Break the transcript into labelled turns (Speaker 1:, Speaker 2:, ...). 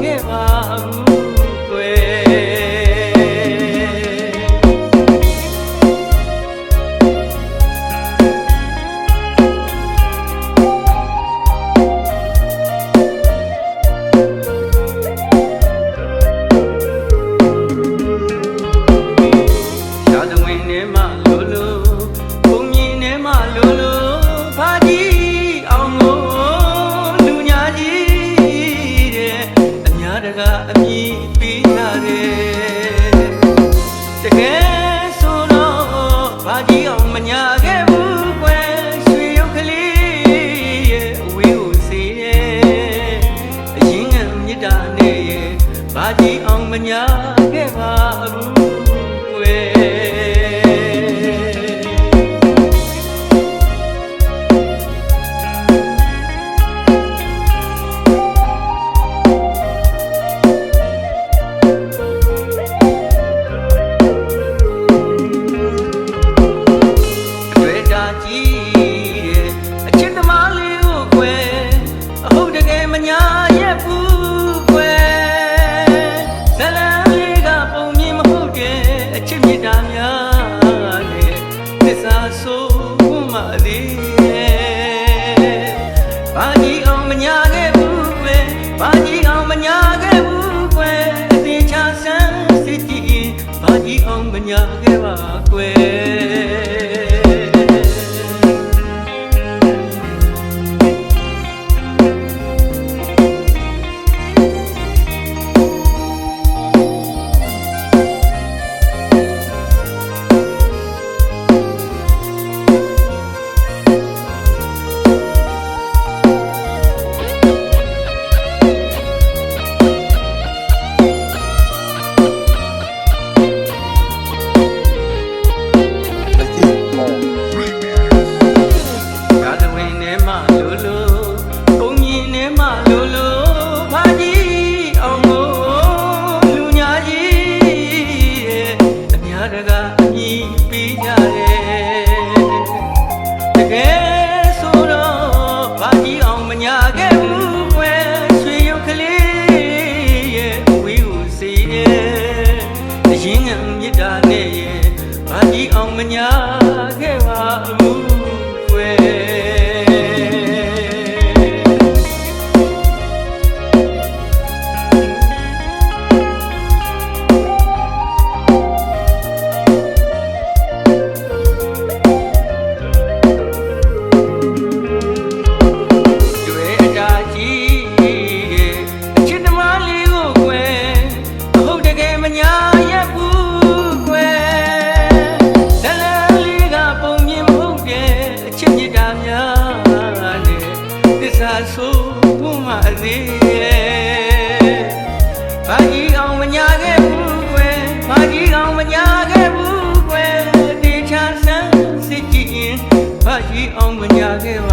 Speaker 1: 세상의 마음 ကြည့်အောင်မညာခဲ့ပါဘူး တာများနဲ့သစ္စာဆိုမှသည်ဘာကြီးအောင်မညာခဲ့ဘူးပဲဘာကြီးအောင်မညာခဲ့ဘူးကွယ်အသေးချာဆန်းစစ်ကြည့်ဘာကြီးအောင်မညာခဲ့ပါကွယ် င်းငံမြစ်တာနဲ့ရဲ့ဘာကြီးအောင်မညာ ဆိုဘုမအသေးရဲ့ဘာကြီးအောင်မညာခဲ့ဘူးကွယ်ဘာကြီးအောင်မညာခဲ့ဘူးကွယ်တေချာဆန်းစစ်ကြည့်ရင်ဘာကြီးအောင်မညာခဲ့